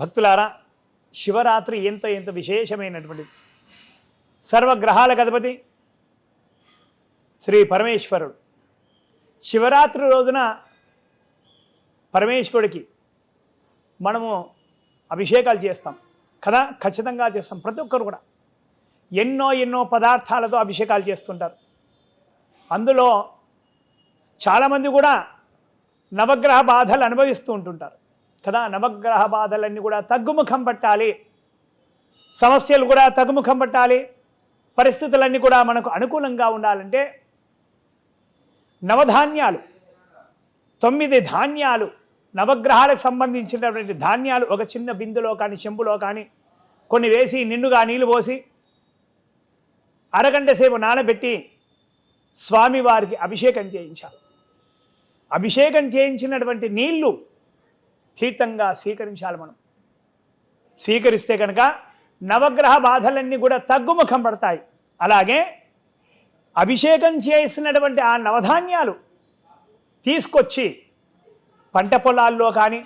భక్తులారా శివరాత్రి ఎంత ఎంత విశేషమైనటువంటిది. సర్వగ్రహాలకు అధిపతి శ్రీ పరమేశ్వరుడు. శివరాత్రి రోజున పరమేశ్వరుడికి మనము అభిషేకాలు చేస్తాం. కదా? ఖచ్చితంగా చేస్తాం. ప్రతి ఒక్కరు కూడా. ఎన్నో ఎన్నో పదార్థాలతో అభిషేకాలు చేస్తుంటారు. అందులో చాలామంది కూడా నవగ్రహ బాధలు అనుభవిస్తూ ఉంటుంటారు. కదా నవగ్రహ బాధలన్నీ కూడా తగ్గుముఖం పట్టాలి. సమస్యలు కూడా తగ్గుముఖం పట్టాలి. పరిస్థితులన్నీ కూడా మనకు అనుకూలంగా ఉండాలంటే నవధాన్యాలు తొమ్మిది ధాన్యాలు నవగ్రహాలకు సంబంధించినటువంటి ధాన్యాలు ఒక చిన్న బిందులో కానీ చెంబులో కానీ కొన్ని వేసి నిండుగా నీళ్ళు పోసి అరగంట సేపు నానబెట్టి స్వామివారికి అభిషేకం చేయించాలి. అభిషేకం చేయించినటువంటి నీళ్ళు తీర్థంగా స్వీకరించాలి మనం. స్వీకరిస్తే కనుక నవగ్రహ బాధలన్నీ కూడా తగ్గుముఖం పడతాయి. అలాగే అభిషేకం చేసినటువంటి ఆ నవధాన్యాలు తీసుకొచ్చి పంట పొలాల్లో కానీ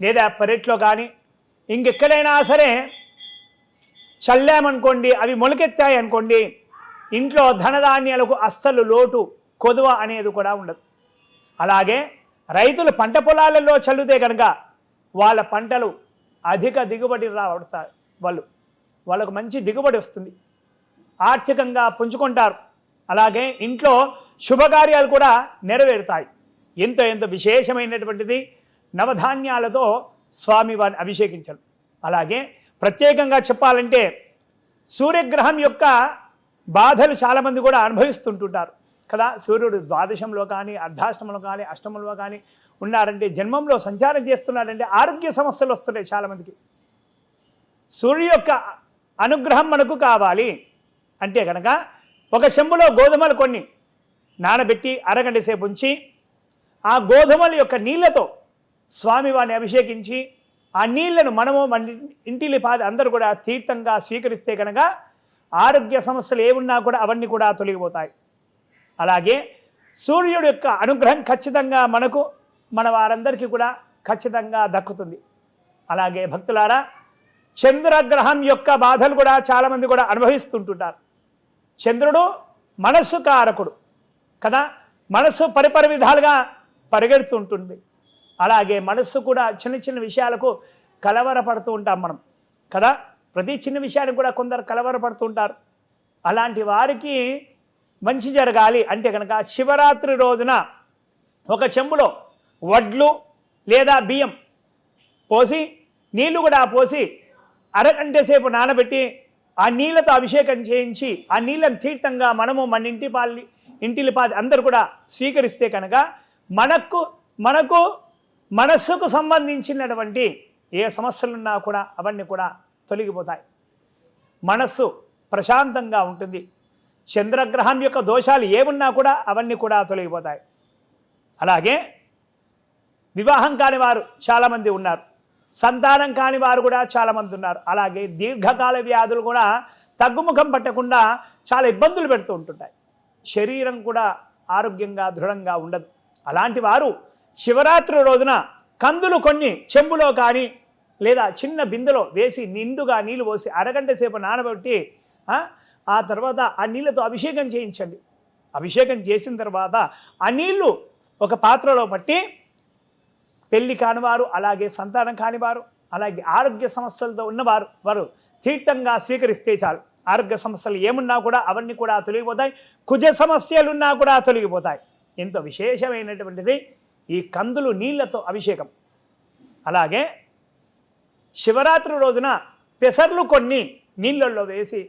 లేదా పెరట్లో కానీ ఇంకెక్కడైనా సరే చల్లామనుకోండి అవి మొలకెత్తాయి అనుకోండి ఇంట్లో ధనధాన్యాలకు అస్సలు లోటు కొదువ అనేది కూడా ఉండదు. అలాగే రైతులు పంట పొలాలలో చల్లితే కనుక వాళ్ళ పంటలు అధిక దిగుబడి రాబడతారు వాళ్ళు వాళ్ళకు మంచి దిగుబడి వస్తుంది. ఆర్థికంగా పుంజుకుంటారు. అలాగే ఇంట్లో శుభకార్యాలు కూడా నెరవేరుతాయి. ఎంతో ఎంతో విశేషమైనటువంటిది నవధాన్యాలతో స్వామివారిని అభిషేకించడం. అలాగే ప్రత్యేకంగా చెప్పాలంటే సూర్యగ్రహం యొక్క బాధలు చాలామంది కూడా అనుభవిస్తుంటుంటారు. కదా? సూర్యుడు ద్వాదశంలో కానీ అర్ధాష్టమంలో కానీ అష్టమంలో కానీ ఉన్నారంటే జన్మంలో సంచారం చేస్తున్నాడంటే ఆరోగ్య సమస్యలు వస్తున్నాయి చాలామందికి. సూర్యు యొక్క అనుగ్రహం మనకు కావాలి. అంటే కనుక ఒక చెంబులో గోధుమలు కొన్ని నానబెట్టి అరగంట సేపు ఉంచి ఆ గోధుమల యొక్క నీళ్ళతో స్వామివారిని అభిషేకించి ఆ నీళ్ళను మనము మన ఇంటిలి పాది అందరూ కూడా తీర్థంగా స్వీకరిస్తే కనుక ఆరోగ్య సమస్యలు ఏమున్నా కూడా అవన్నీ కూడా తొలగిపోతాయి. అలాగే సూర్యుడు యొక్క అనుగ్రహం ఖచ్చితంగా మనకు మన వారందరికీ కూడా ఖచ్చితంగా దక్కుతుంది. అలాగే భక్తులారా చంద్రగ్రహం యొక్క బాధలు కూడా చాలామంది కూడా అనుభవిస్తుంటుంటారు. చంద్రుడు మనస్సు కారకుడు కదా మనస్సు పరిపర విధాలుగా పరిగెడుతుంటుంది. అలాగే మనస్సు కూడా చిన్న చిన్న విషయాలకు కలవరపడుతూ ఉంటాం మనం కదా ప్రతి చిన్న విషయానికి కూడా కొందరు కలవరపడుతూ ఉంటారు. అలాంటి వారికి మంచి జరగాలి అంటే కనుక శివరాత్రి రోజున ఒక చెంబులో వడ్లు లేదా బియ్యం పోసి నీళ్ళు కూడా పోసి అరగంట సేపు నానబెట్టి ఆ నీళ్ళతో అభిషేకం చేయించి ఆ నీళ్ళని తీర్థంగా మనము మన ఇంటి పాలి ఇంటిలి పాది అందరు కూడా స్వీకరిస్తే కనుక మనకు మనకు మనస్సుకు సంబంధించినటువంటి ఏ సమస్యలున్నా కూడా అవన్నీ కూడా తొలగిపోతాయి. మనస్సు ప్రశాంతంగా ఉంటుంది. చంద్రగ్రహం యొక్క దోషాలు ఏమున్నా కూడా అవన్నీ కూడా తొలగిపోతాయి. అలాగే వివాహం కాని వారు చాలామంది ఉన్నారు. సంతానం కాని వారు కూడా చాలామంది ఉన్నారు. అలాగే దీర్ఘకాల వ్యాధులు కూడా తగ్గుముఖం పట్టకుండా చాలా ఇబ్బందులు పెడుతూ ఉంటుంటాయి. శరీరం కూడా ఆరోగ్యంగా దృఢంగా ఉండదు. అలాంటి వారు శివరాత్రి రోజున కందులు కొన్ని చెంబులో కానీ లేదా చిన్న బిందెలో వేసి నిండుగా నీళ్ళు పోసి అరగంట సేపు నానబెట్టి ఆ, తర్వాత ఆ నీళ్ళతో అభిషేకం చేయించండి. అభిషేకం చేసిన తర్వాత ఆ నీళ్ళు ఒక పాత్రలో పట్టి పెళ్ళి కానివారు అలాగే సంతానం కానివారు అలాగే ఆరోగ్య సమస్యలతో ఉన్నవారు వారు తీర్థంగా స్వీకరిస్తే చాలు. ఆరోగ్య సమస్యలు ఏమున్నా కూడా అవన్నీ కూడా తొలగిపోతాయి. కుజ సమస్యలు ఉన్నా కూడా తొలగిపోతాయి. ఎంతో విశేషమైనటువంటిది ఈ కందులు నీళ్ళతో అభిషేకం. అలాగే శివరాత్రి రోజున పెసర్లు కొన్ని నీళ్ళల్లో వేసి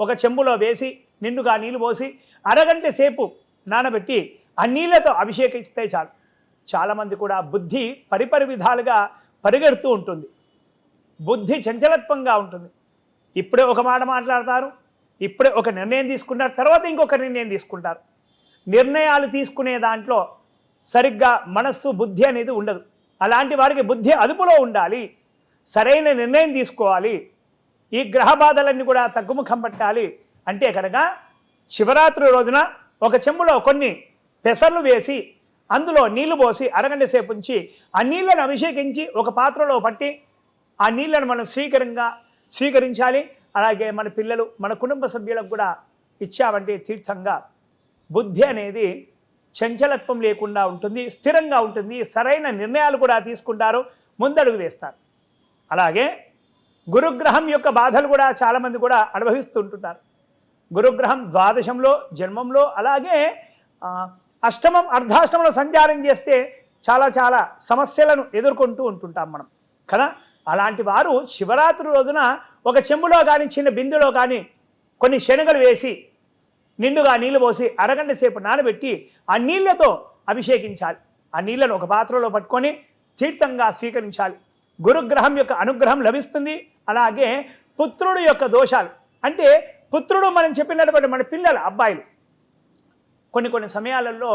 ఒక చెంబులో వేసి నిండుగా నీళ్ళు పోసి అరగంట సేపు నానబెట్టి ఆ నీళ్ళతో అభిషేకిస్తే చాలు. చాలామంది కూడా బుద్ధి పరిపరి విధాలుగా పరిగెడుతూ ఉంటుంది. బుద్ధి చంచలత్వంగా ఉంటుంది. ఇప్పుడే ఒక మాట మాట్లాడతారు ఇప్పుడే ఒక నిర్ణయం తీసుకుంటారు తర్వాత ఇంకొక నిర్ణయం తీసుకుంటారు. నిర్ణయాలు తీసుకునే దాంట్లో సరిగ్గా మనస్సు బుద్ధి అనేది ఉండదు. అలాంటి వారికి బుద్ధి అదుపులో ఉండాలి. సరైన నిర్ణయం తీసుకోవాలి. ఈ గ్రహ బాధలన్నీ కూడా తగ్గుముఖం పట్టాలి అంటే కనుక శివరాత్రి రోజున ఒక చెంబులో కొన్ని పెసర్లు వేసి అందులో నీళ్ళు పోసి అరగంట సేపు ఉంచి ఆ నీళ్ళను అభిషేకించి ఒక పాత్రలో పట్టి ఆ నీళ్ళను మనం స్వీకరంగా స్వీకరించాలి. అలాగే మన పిల్లలు మన కుటుంబ సభ్యులకు కూడా ఇచ్చామంటే తీర్థంగా. బుద్ధి అనేది చంచలత్వం లేకుండా ఉంటుంది స్థిరంగా ఉంటుంది సరైన నిర్ణయాలు కూడా తీసుకుంటారు ముందడుగు వేస్తారు. అలాగే గురుగ్రహం యొక్క బాధలు కూడా చాలామంది కూడా అనుభవిస్తూ ఉంటుంటారు గురుగ్రహం ద్వాదశంలో జన్మంలో అలాగే అష్టమం అర్ధాష్టమంలో సంచారం చేస్తే చాలా చాలా సమస్యలను ఎదుర్కొంటూ ఉంటుంటాం మనం. కదా? అలాంటి వారు శివరాత్రి రోజున ఒక చెంబులో కానీ చిన్న బిందులో కానీ కొన్ని శనగలు వేసి నిండుగా నీళ్ళు పోసి అరగంట సేపు నానబెట్టి ఆ నీళ్ళతో అభిషేకించాలి. ఆ నీళ్ళను ఒక పాత్రలో పట్టుకొని తీర్థంగా స్వీకరించాలి. గురుగ్రహం యొక్క అనుగ్రహం లభిస్తుంది. అలాగే పుత్రుడు యొక్క దోషాలు. అంటే పుత్రుడు మనం చెప్పినటువంటి మన పిల్లలు అబ్బాయిలు. కొన్ని కొన్ని సమయాలలో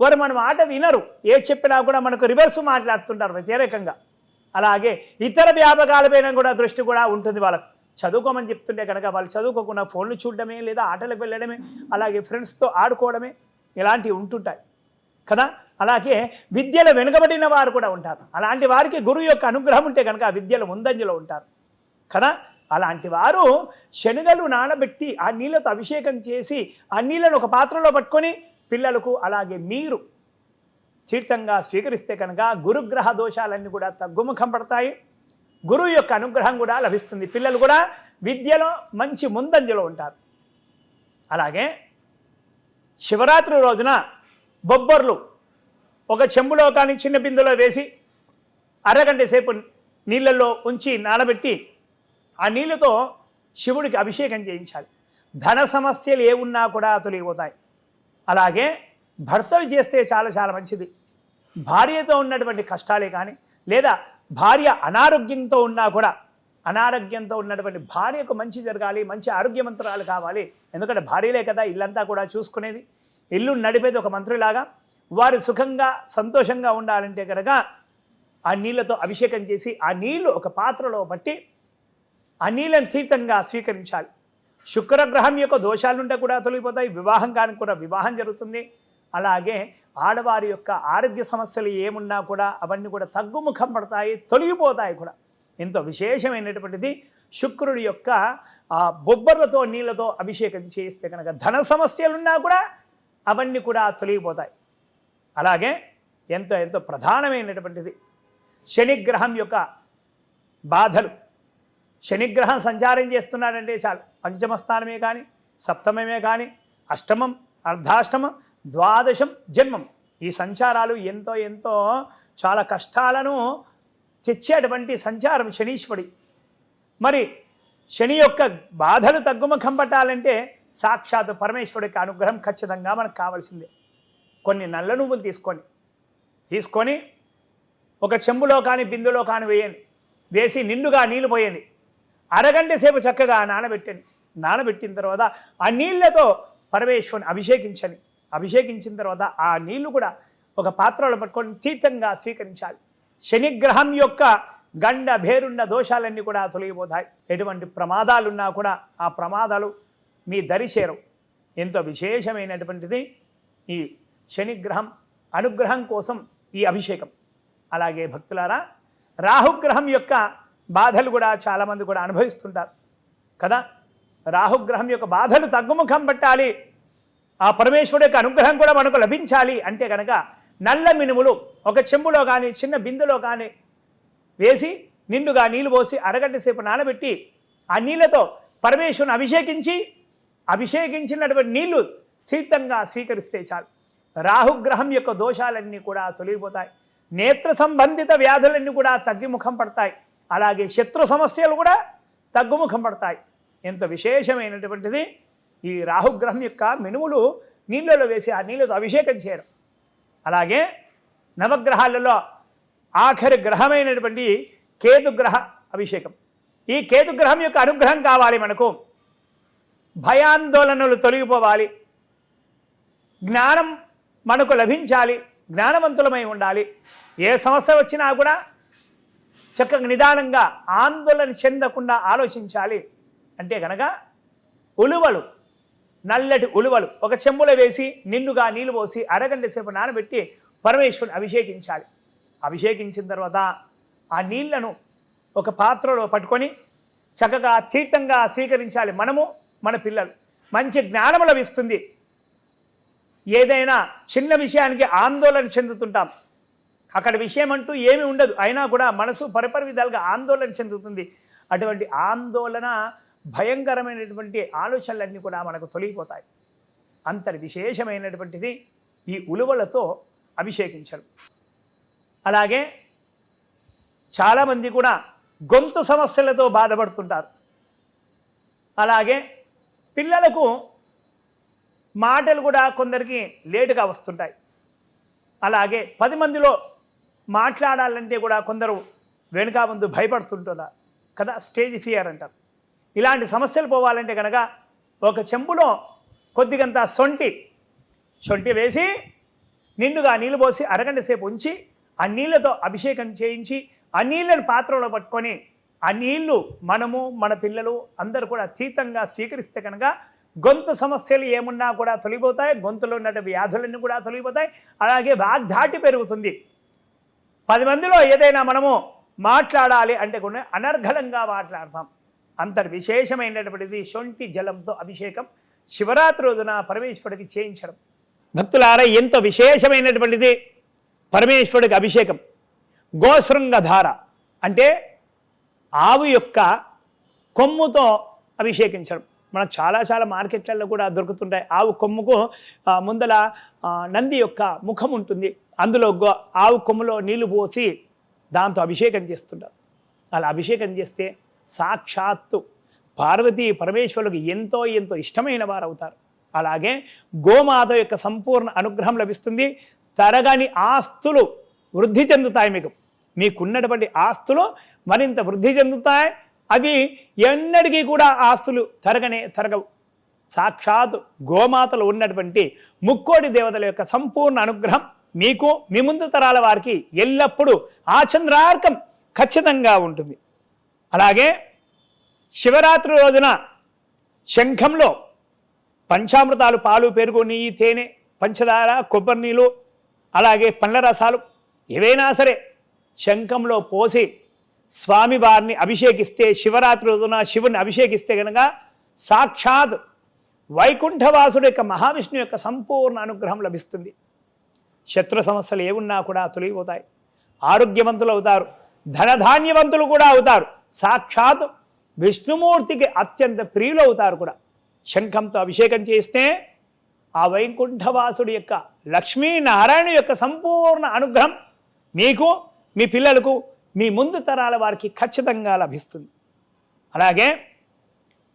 వారు మన మాట వినరు. ఏ చెప్పినా కూడా మనకు రివర్స్ మాట్లాడుతుంటారు వ్యతిరేకంగా. అలాగే ఇతర వ్యాపకాలపైన కూడా దృష్టి కూడా ఉంటుంది వాళ్ళకు. చదువుకోమని చెప్తుంటే కనుక వాళ్ళు చదువుకోకుండా ఫోన్లు చూడడమే లేదా ఆటలకు వెళ్ళడమే అలాగే ఫ్రెండ్స్తో ఆడుకోవడమే ఇలాంటివి ఉంటుంటాయి. కదా? అలాగే విద్యలో వెనుకబడిన వారు కూడా ఉంటారు. అలాంటి వారికి గురువు యొక్క అనుగ్రహం ఉంటే కనుక ఆ విద్యలో ముందంజలో ఉంటారు. కదా? అలాంటి వారు శనగలు నానబెట్టి ఆ నీళ్ళతో అభిషేకం చేసి ఆ నీళ్ళను ఒక పాత్రలో పట్టుకొని పిల్లలకు అలాగే మీరు తీర్థంగా స్వీకరిస్తే కనుక గురుగ్రహ దోషాలన్నీ కూడా తగ్గుముఖం పడతాయి. గురువు యొక్క అనుగ్రహం కూడా లభిస్తుంది. పిల్లలు కూడా విద్యలో మంచి ముందంజలో ఉంటారు. అలాగే శివరాత్రి రోజున బొబ్బర్లు. ఒక చెంబులో కానీ చిన్న బిందులో వేసి అరగంట సేపు నీళ్ళల్లో ఉంచి నానబెట్టి ఆ నీళ్ళతో శివుడికి అభిషేకం చేయించాలి. ధన సమస్యలు ఏ ఉన్నా కూడా తొలగిపోతాయి. అలాగే భర్తలు చేస్తే చాలా చాలా మంచిది. భార్యతో ఉన్నటువంటి కష్టాలే కానీ లేదా భార్య అనారోగ్యంతో ఉన్నా కూడా అనారోగ్యంతో ఉన్నటువంటి భార్యకు మంచి జరగాలి మంచి ఆరోగ్యమంత్రాలు కావాలి. ఎందుకంటే భార్యలే కదా ఇల్లంతా కూడా చూసుకునేది. ఇల్లు నడిపేది ఒక మంత్రిలాగా వారు సుఖంగా సంతోషంగా ఉండాలంటే కనుక ఆ నీళ్ళతో అభిషేకం చేసి ఆ నీళ్ళు ఒక పాత్రలో పట్టి ఆ నీళ్ళని తీర్థంగా స్వీకరించాలి. శుక్రగ్రహం యొక్క దోషాలుంటే కూడా తొలగిపోతాయి వివాహం కానీ కూడా వివాహం జరుగుతుంది. అలాగే ఆడవారి యొక్క ఆరోగ్య సమస్యలు ఏమున్నా కూడా అవన్నీ కూడా తగ్గుముఖం పడతాయి తొలగిపోతాయి కూడా. ఎంతో విశేషమైనటువంటిది శుక్రుడి యొక్క ఆ బొబ్బర్లతో నీళ్ళతో అభిషేకం చేస్తే కనుక ధన సమస్యలున్నా కూడా అవన్నీ కూడా తొలగిపోతాయి. అలాగే ఎంతో ఎంతో ప్రధానమైనటువంటిది శనిగ్రహం యొక్క బాధలు. శనిగ్రహం సంచారం చేస్తున్నాడంటే చాలు. పంచమ స్థానమే కానీ సప్తమమే కానీ అష్టమం అర్ధాష్టమం ద్వాదశం జన్మం ఈ సంచారాలు ఎంతో ఎంతో చాలా కష్టాలను తెచ్చేటువంటి సంచారం శనీశ్వడి మరి శని యొక్క బాధలు తగ్గుముఖం పట్టాలంటే సాక్షాత్ పరమేశ్వరుడి యొక్క అనుగ్రహం ఖచ్చితంగా మనకు కావాల్సిందే. కొన్ని నల్ల నువ్వులు తీసుకొని తీసుకొని ఒక చెంబులో కానీ బిందులో కానీ వేయండి. వేసి నిండుగా నీళ్ళు పోయండి. అరగంట సేపు చక్కగా నానబెట్టండి. నానబెట్టిన తర్వాత ఆ నీళ్ళతో పరమేశ్వరుని అభిషేకించండి. అభిషేకించిన తర్వాత ఆ నీళ్ళు కూడా ఒక పాత్రలో పట్టుకొని తీర్థంగా స్వీకరించాలి. శనిగ్రహం యొక్క గండ భేరుండ దోషాలన్నీ కూడా తొలగిపోతాయి. ఎటువంటి ప్రమాదాలున్నా కూడా ఆ ప్రమాదాలు మీ దరి చేరవు ఎంతో విశేషమైనటువంటిది ఈ శనిగ్రహం అనుగ్రహం కోసం ఈ అభిషేకం. అలాగే భక్తులారా రాహుగ్రహం యొక్క బాధలు కూడా చాలామంది కూడా అనుభవిస్తుంటారు. కదా? రాహుగ్రహం యొక్క బాధలు తగ్గుముఖం పట్టాలి. ఆ పరమేశ్వరుడు యొక్క అనుగ్రహం కూడా మనకు లభించాలి అంటే కనుక నల్ల మినుములు ఒక చెంబులో కానీ చిన్న బిందులో కానీ వేసి నిండుగా నీళ్ళు పోసి అరగంట సేపు నానబెట్టి ఆ నీళ్ళతో పరమేశ్వరుని అభిషేకించి అభిషేకించినటువంటి నీళ్ళు తీర్థంగా స్వీకరిస్తే చాలు. రాహుగ్రహం యొక్క దోషాలన్నీ కూడా తొలగిపోతాయి. నేత్ర సంబంధిత వ్యాధులన్నీ కూడా తగ్గిముఖం పడతాయి. అలాగే శత్రు సమస్యలు కూడా తగ్గుముఖం పడతాయి. ఎంత విశేషమైనటువంటిది ఈ రాహుగ్రహం యొక్క మినుములు నీళ్ళలో వేసి ఆ నీళ్ళతో అభిషేకం చేయడం. అలాగే నవగ్రహాలలో ఆఖరి గ్రహమైనటువంటి కేతుగ్రహ అభిషేకం. ఈ కేతుగ్రహం యొక్క అనుగ్రహం కావాలి మనకు. భయాందోళనలు తొలగిపోవాలి. జ్ఞానం మనకు లభించాలి. జ్ఞానవంతులమై ఉండాలి. ఏ సమస్య వచ్చినా కూడా చక్కగా నిదానంగా ఆందోళన చెందకుండా ఆలోచించాలి. అంటే కనుక ఉలువలు నల్లటి ఉలువలు ఒక చెంబులో వేసి నిండుగా నీళ్ళు పోసి అరగంట సేపు నానబెట్టి పరమేశ్వరుని అభిషేకించాలి. అభిషేకించిన తర్వాత ఆ నీళ్ళను ఒక పాత్రలో పట్టుకొని చక్కగా తీర్థంగా స్వీకరించాలి మనము. మన పిల్లలు. మంచి జ్ఞానం లభిస్తుంది. ఏదైనా చిన్న విషయానికి ఆందోళన చెందుతుంటాం. అక్కడ విషయం అంటూ ఏమీ ఉండదు. అయినా కూడా మనసు పరిపర విధాలుగా ఆందోళన చెందుతుంది. అటువంటి ఆందోళన భయంకరమైనటువంటి ఆలోచనలన్నీ కూడా మనకు తొలగిపోతాయి. అంతటి విశేషమైనటువంటిది ఈ ఉలువలతో అభిషేకించడం. అలాగే చాలామంది కూడా గొంతు సమస్యలతో బాధపడుతుంటారు. అలాగే పిల్లలకు మాటలు కూడా కొందరికి లేటుగా వస్తుంటాయి. అలాగే పది మందిలో మాట్లాడాలంటే కూడా కొందరు వెనుక ముందు భయపడుతుంటున్నారు కదా స్టేజ్ ఫియర్ అంటారు. ఇలాంటి సమస్యలు పోవాలంటే కనుక ఒక చెంబులో కొద్దిగంత సొంటి సొంటి వేసి నిండుగా నీళ్ళు పోసి అరగంట సేపు ఉంచి ఆ నీళ్ళతో అభిషేకం చేయించి ఆ నీళ్ళను పాత్రలో పట్టుకొని ఆ నీళ్ళు మనము మన పిల్లలు అందరూ కూడా అతీతంగా స్వీకరిస్తే కనుక గొంతు సమస్యలు ఏమున్నా కూడా తొలగిపోతాయి గొంతులో ఉన్న వ్యాధులన్నీ కూడా తొలగిపోతాయి అలాగే వాగ్ధాటి పెరుగుతుంది. పది మందిలో ఏదైనా మనము మాట్లాడాలి అంటే కొన్ని అనర్ఘలంగా మాట్లాడతాం. అంత విశేషమైనటువంటిది శొంఠి జలంతో అభిషేకం శివరాత్రి రోజున పరమేశ్వరుడికి చేయించడం. భక్తులారా ఎంతో విశేషమైనటువంటిది పరమేశ్వరుడికి అభిషేకం. గోశృంగధార అంటే ఆవు యొక్క కొమ్ముతో అభిషేకించడం. మనం చాలా చాలా మార్కెట్లలో కూడా దొరుకుతుంటాయి. ఆవు కొమ్ముకు ముందల నంది యొక్క ముఖం ఉంటుంది. అందులో గో- ఆవు కొమ్ములో నీళ్ళు పోసి దాంతో అభిషేకం చేస్తుంటారు. అలా అభిషేకం చేస్తే సాక్షాత్తు పార్వతీ పరమేశ్వరులకు ఎంతో ఎంతో ఇష్టమైన వారు అవుతారు అలాగే గోమాత యొక్క సంపూర్ణ అనుగ్రహం లభిస్తుంది. తరగని ఆస్తులు వృద్ధి చెందుతాయి మీకు. మీకున్నటువంటి ఆస్తులు మరింత వృద్ధి చెందుతాయి. అవి ఎన్నటికీ కూడా ఆస్తులు తరగనే తరగవు. సాక్షాత్ గోమాతలు ఉన్నటువంటి ముక్కోడి దేవతల యొక్క సంపూర్ణ అనుగ్రహం మీకు మీ ముందు తరాల వారికి ఎల్లప్పుడూ ఆచంద్రార్కం ఖచ్చితంగా ఉంటుంది. అలాగే శివరాత్రి రోజున శంఖంలో పంచామృతాలు పాలు పెరుగు నెయ్యి తేనె పంచదార కొబ్బరి నీళ్ళు అలాగే పండ్ల రసాలు ఏవైనా సరే శంఖంలో పోసి స్వామివారిని అభిషేకిస్తే శివరాత్రి రోజున శివుని అభిషేకిస్తే కనుక సాక్షాత్ వైకుంఠవాసుడు యొక్క మహావిష్ణు యొక్క సంపూర్ణ అనుగ్రహం లభిస్తుంది. శత్రు సమస్యలు ఏమున్నా కూడా తొలగిపోతాయి. ఆరోగ్యవంతులు అవుతారు. ధనధాన్యవంతులు కూడా అవుతారు. సాక్షాత్ విష్ణుమూర్తికి అత్యంత ప్రియులు అవుతారు కూడా. శంఖంతో అభిషేకం చేస్తే ఆ వైకుంఠవాసుడి యొక్క లక్ష్మీనారాయణ యొక్క సంపూర్ణ అనుగ్రహం మీకు మీ పిల్లలకు మీ ముందు తరాల వారికి ఖచ్చితంగా లభిస్తుంది. అలాగే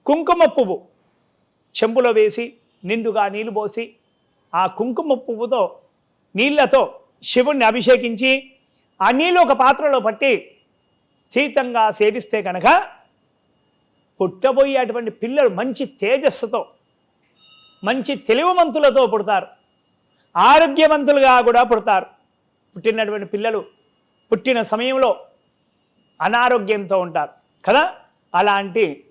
కుంకుమ పువ్వు చెంబులో వేసి నిండుగా నీళ్ళు పోసి ఆ కుంకుమ పువ్వుతో నీళ్ళతో శివుణ్ణి అభిషేకించి ఆ నీళ్ళు ఒక పాత్రలో పట్టి తీర్థంగా సేవిస్తే కనుక పుట్టబోయేటువంటి పిల్లలు మంచి తేజస్సుతో మంచి తెలివిమంతులతో పుడతారు. ఆరోగ్యవంతులుగా కూడా పుడతారు. పుట్టినటువంటి పిల్లలు పుట్టిన సమయంలో అనారోగ్యంతో ఉంటారు. కదా? అలాంటి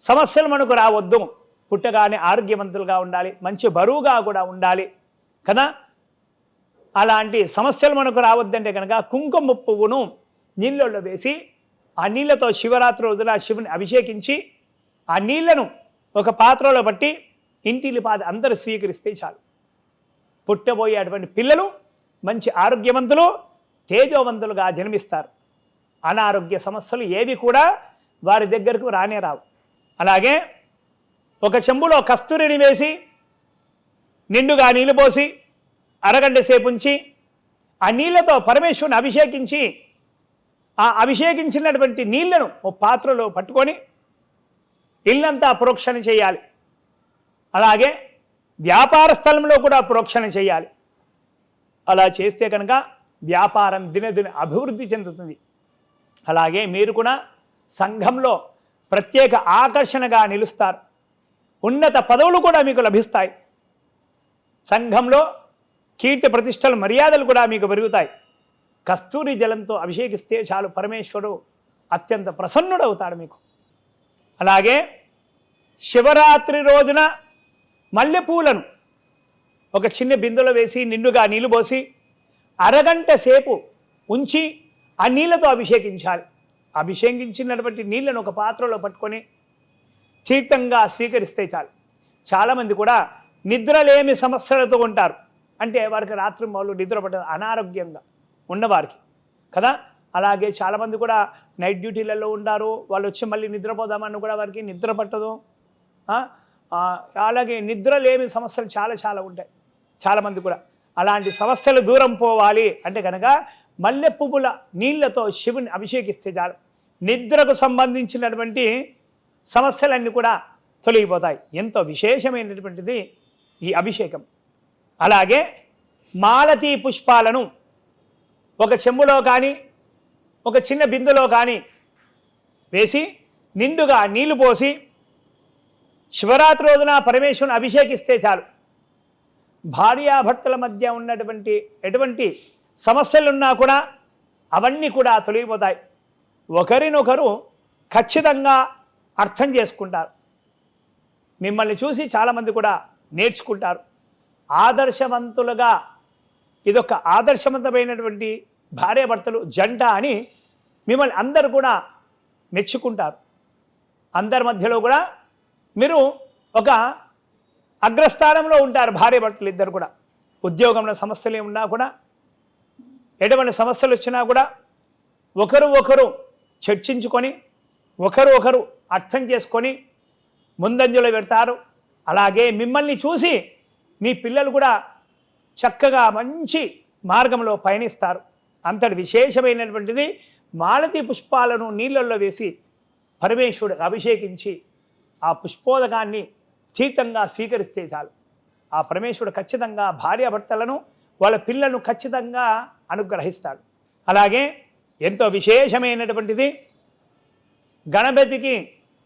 సమస్యలు మనకు రావద్దు. పుట్టగానే ఆరోగ్యవంతులుగా ఉండాలి. మంచి బరువుగా కూడా ఉండాలి. కదా? అలాంటి సమస్యలు మనకు రావద్దంటే కనుక కుంకుమ పువ్వును నీళ్ళల్లో వేసి ఆ నీళ్ళతో శివరాత్రి రోజున శివుని అభిషేకించి ఆ నీళ్ళను ఒక పాత్రలో బట్టి ఇంటిలి పాద అందరూ స్వీకరిస్తే చాలు. పుట్టబోయేటువంటి పిల్లలు మంచి ఆరోగ్యవంతులు తేజోవంతులుగా జన్మిస్తారు. అనారోగ్య సమస్యలు ఏవి కూడా వారి దగ్గరకు రానే రావు. అలాగే ఒక చెంబులో కస్తూరిని వేసి నిండుగా నీళ్ళు పోసి అరగంట సేపు ఉంచి ఆ నీళ్ళతో పరమేశ్వరుని అభిషేకించి ఆ అభిషేకించినటువంటి నీళ్ళను ఓ పాత్రలో పట్టుకొని ఇల్లంతా ప్రోక్షణ చేయాలి. అలాగే వ్యాపార స్థలంలో కూడా ప్రోక్షణ చేయాలి. అలా చేస్తే కనుక వ్యాపారం దినదిన అభివృద్ధి చెందుతుంది. అలాగే మీరు కూడా సంఘంలో ప్రత్యేక ఆకర్షణగా నిలుస్తారు. ఉన్నత పదవులు కూడా మీకు లభిస్తాయి. సంఘంలో కీర్తి ప్రతిష్టలు మర్యాదలు కూడా మీకు పెరుగుతాయి. కస్తూరి జలంతో అభిషేకిస్తే చాలు పరమేశ్వరుడు అత్యంత ప్రసన్నుడవుతాడు మీకు. అలాగే శివరాత్రి రోజున మల్లెపూలను ఒక చిన్న బిందులో వేసి నిండుగా నీళ్ళు పోసి అరగంట సేపు ఉంచి ఆ నీళ్ళతో అభిషేకించాలి. అభిషేకించినటువంటి నీళ్ళను ఒక పాత్రలో పట్టుకొని తీర్థంగా స్వీకరిస్తే చాలు. చాలామంది కూడా నిద్రలేమి సమస్యలతో ఉంటారు. అంటే వారికి రాత్రి వాళ్ళు నిద్ర పట్టదు అనారోగ్యంగా ఉన్నవారికి. కదా? అలాగే చాలామంది కూడా నైట్ డ్యూటీలలో ఉంటారు వాళ్ళు వచ్చి మళ్ళీ నిద్రపోదామని కూడా వారికి నిద్ర పట్టదు. అలాగే నిద్రలేమి సమస్యలు చాలా చాలా ఉంటాయి. చాలామంది కూడా. అలాంటి సమస్యలు దూరం పోవాలి అంటే కనుక మల్లె పువ్వుల నీళ్ళతో శివుని అభిషేకిస్తే చాలు. నిద్రకు సంబంధించినటువంటి సమస్యలన్నీ కూడా తొలగిపోతాయి. ఎంతో విశేషమైనటువంటిది ఈ అభిషేకం. అలాగే మాలతీ పుష్పాలను ఒక చెంబులో కానీ ఒక చిన్న బిందులో కానీ వేసి నిండుగా నీళ్ళు పోసి శివరాత్రి రోజున పరమేశ్వరుని అభిషేకిస్తే చాలు. భార్యాభర్తల మధ్య ఉన్నటువంటి ఎటువంటి సమస్యలున్నా కూడా అవన్నీ కూడా తొలగిపోతాయి. ఒకరినొకరు ఖచ్చితంగా అర్థం చేసుకుంటారు. మిమ్మల్ని చూసి చాలామంది కూడా నేర్చుకుంటారు. ఆదర్శవంతులుగా ఇదొక ఆదర్శవంతమైనటువంటి భార్యాభర్తలు జంట అని మిమ్మల్ని అందరూ కూడా మెచ్చుకుంటారు. అందరి మధ్యలో కూడా మీరు ఒక అగ్రస్థానంలో ఉంటారు భార్య భర్తలు ఇద్దరు కూడా. ఉద్యోగంలో సమస్యలు ఉన్నా కూడా ఎటువంటి సమస్యలు వచ్చినా కూడా ఒకరు ఒకరు చర్చించుకొని ఒకరు ఒకరు అర్థం చేసుకొని ముందంజలో పెడతారు. అలాగే మిమ్మల్ని చూసి మీ పిల్లలు కూడా చక్కగా మంచి మార్గంలో పయనిస్తారు. అంతటి విశేషమైనటువంటిది మాలతి పుష్పాలను నీళ్ళల్లో వేసి పరమేశ్వరుడు అభిషేకించి ఆ పుష్పోదకాన్ని తీర్థంగా స్వీకరిస్తే చాలు. ఆ పరమేశ్వరుడు ఖచ్చితంగా భార్యాభర్తలను వాళ్ళ పిల్లలను ఖచ్చితంగా అనుగ్రహిస్తాడు. అలాగే ఎంతో విశేషమైనటువంటిది గణపతికి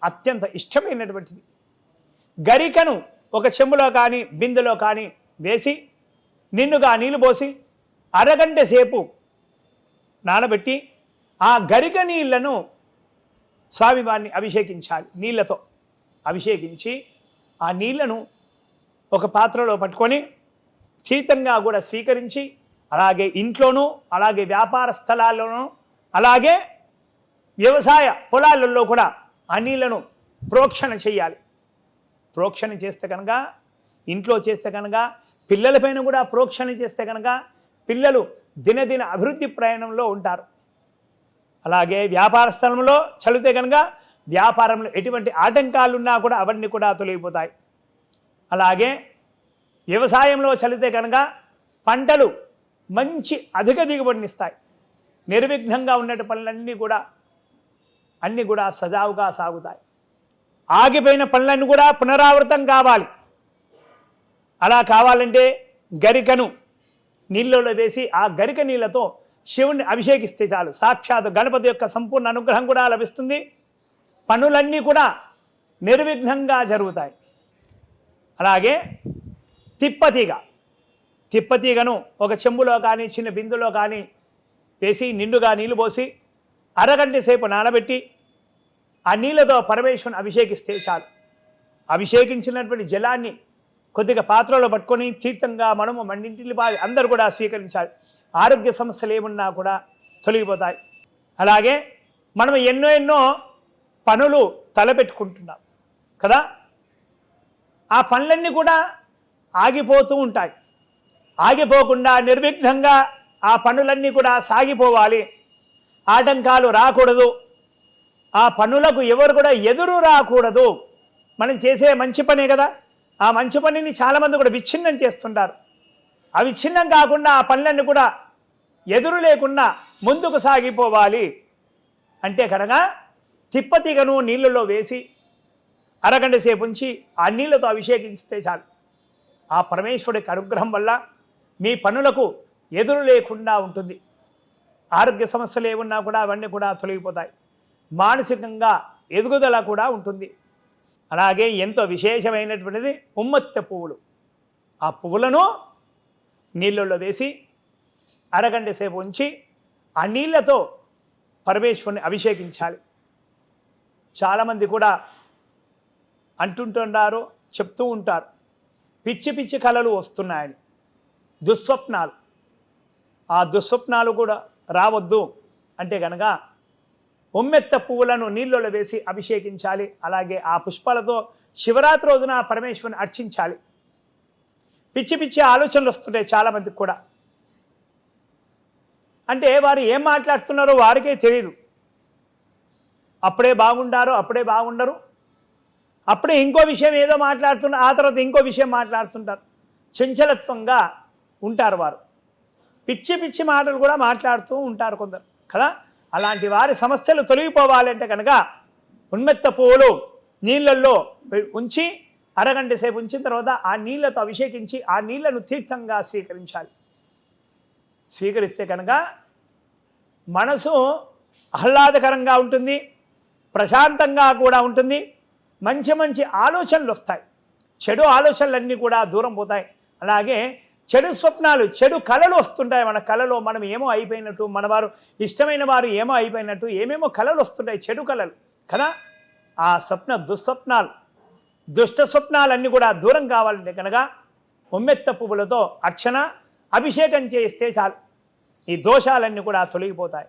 అత్యంత ఇష్టమైనటువంటిది. గరికను ఒక చెంబులో కానీ బిందెలో కానీ వేసి నిన్నుగా నీళ్ళు పోసి అరగంట సేపు నానబెట్టి ఆ గరిక నీళ్ళను స్వామివారిని అభిషేకించాలి నీళ్ళతో అభిషేకించి ఆ నీళ్ళను ఒక పాత్రలో పట్టుకొని తీర్థంగా కూడా స్వీకరించి అలాగే ఇంట్లోనూ అలాగే వ్యాపార స్థలాల్లోనూ అలాగే వ్యవసాయ పొలాలలో కూడా ఆ నీళ్ళను ప్రోక్షణ చేయాలి. ప్రోక్షణ చేస్తే కనుక ఇంట్లో చేస్తే కనుక పిల్లలపైన కూడా ప్రోక్షణ చేస్తే కనుక పిల్లలు దినదిన అభివృద్ధి ప్రయాణంలో ఉంటారు. అలాగే వ్యాపార స్థలంలో చదివితే కనుక వ్యాపారంలో ఎటువంటి ఆటంకాలున్నా కూడా అవన్నీ కూడా తొలగిపోతాయి. అలాగే వ్యవసాయంలో చలితే కనుక పంటలు మంచి అధిక దిగుబడినిస్తాయి నిర్విఘ్నంగా ఉన్నట్టు పనులన్నీ కూడా అన్నీ కూడా సజావుగా సాగుతాయి. ఆగిపోయిన పనులన్నీ కూడా పునరావృతం కావాలి. అలా కావాలంటే గరికను నీళ్ళలో వేసి ఆ గరిక నీళ్ళతో శివుణ్ణి అభిషేకిస్తే చాలు. సాక్షాత్ గణపతి యొక్క సంపూర్ణ అనుగ్రహం కూడా లభిస్తుంది. పనులన్నీ కూడా నిర్విఘ్నంగా జరుగుతాయి. అలాగే తిప్పతీగ. తిప్పతీగను ఒక చెంబులో కానీ చిన్న బిందులో కానీ వేసి నిండుగా నీళ్ళు పోసి అరగంట సేపు నానబెట్టి ఆ నీళ్ళతో పరమేశ్వరుని అభిషేకిస్తే చాలు. అభిషేకించినటువంటి జలాన్ని కొద్దిగా పాత్రలో పట్టుకొని తీర్థంగా మనము మన్నింటిని బాగా అందరూ కూడా స్వీకరించాలి. ఆరోగ్య సమస్యలు ఏమున్నా కూడా తొలగిపోతాయి. అలాగే మనం ఎన్నో ఎన్నో పనులు తలపెట్టుకుంటున్నాం కదా? ఆ పనులన్నీ కూడా ఆగిపోతూ ఉంటాయి. ఆగిపోకుండా నిర్విఘ్నంగా ఆ పనులన్నీ కూడా సాగిపోవాలి. ఆటంకాలు రాకూడదు. ఆ పనులకు ఎవరు కూడా ఎదురు రాకూడదు. మనం చేసే మంచి పనే కదా? ఆ మంచి పనిని చాలామంది కూడా విచ్ఛిన్నం చేస్తుంటారు. ఆ విచ్ఛిన్నం కాకుండా ఆ పనులన్నీ కూడా ఎదురు లేకుండా ముందుకు సాగిపోవాలి. అంటే కనుక తిప్పతీగను నీళ్ళలో వేసి అరగంట సేపు ఉంచి ఆ నీళ్ళతో అభిషేకిస్తే చాలు. ఆ పరమేశ్వరుడికి అనుగ్రహం వల్ల మీ పనులకు ఎదురు లేకుండా ఉంటుంది. ఆరోగ్య సమస్యలు ఏమున్నా కూడా అవన్నీ కూడా తొలగిపోతాయి. మానసికంగా ఎదుగుదల కూడా ఉంటుంది. అలాగే ఎంతో విశేషమైనటువంటిది ఉమ్మత్తె పువ్వులు. ఆ పువ్వులను నీళ్ళల్లో వేసి అరగంట సేపు ఉంచి ఆ నీళ్ళతో పరమేశ్వరుని అభిషేకించాలి. చాలామంది కూడా అంటుంటున్నారు చెప్తూ ఉంటారు. పిచ్చి పిచ్చి కళలు వస్తున్నాయని. దుస్వప్నాలు. ఆ దుస్వప్నాలు కూడా రావద్దు అంటే కనుక ఉమ్మెత్త పువ్వులను నీళ్ళలో వేసి అభిషేకించాలి అలాగే ఆ పుష్పాలతో శివరాత్రి రోజున పరమేశ్వరుని అర్చించాలి. పిచ్చి పిచ్చి ఆలోచనలు వస్తుంటాయి చాలామందికి కూడా. అంటే వారు ఏం మాట్లాడుతున్నారో వారికే తెలియదు అప్పుడే బాగుండారు అప్పుడే బాగుండరు. అప్పుడే ఇంకో విషయం ఏదో మాట్లాడుతున్నారు ఆ తర్వాత ఇంకో విషయం మాట్లాడుతుంటారు. చంచలత్వంగా ఉంటారు వారు. పిచ్చి పిచ్చి మాటలు కూడా మాట్లాడుతూ ఉంటారు కొందరు కదా? అలాంటి వారి సమస్యలు తొలగిపోవాలంటే కనుక ఉన్మెత్త పువ్వులు నీళ్ళల్లో ఉంచి అరగంట సేపు ఉంచిన తర్వాత ఆ నీళ్ళతో అభిషేకించి ఆ నీళ్ళను తీర్థంగా స్వీకరించాలి. స్వీకరిస్తే కనుక మనసు ఆహ్లాదకరంగా ఉంటుంది ప్రశాంతంగా కూడా ఉంటుంది. మంచి మంచి ఆలోచనలు వస్తాయి. చెడు ఆలోచనలన్నీ కూడా దూరం పోతాయి. అలాగే చెడు స్వప్నాలు చెడు కళలు వస్తుంటాయి. మన కళలో మనం ఏమో అయిపోయినట్టు మన వారు ఇష్టమైన వారు ఏమో అయిపోయినట్టు ఏమేమో కళలు వస్తుంటాయి. చెడు కళలు కదా? ఆ స్వప్న దుస్వప్నాలు దుష్ట స్వప్నాలన్నీ కూడా దూరం కావాలంటే కనుక ఉమ్మెత్త పువ్వులతో అర్చన అభిషేకం చేస్తే చాలు. ఈ దోషాలన్నీ కూడా తొలగిపోతాయి.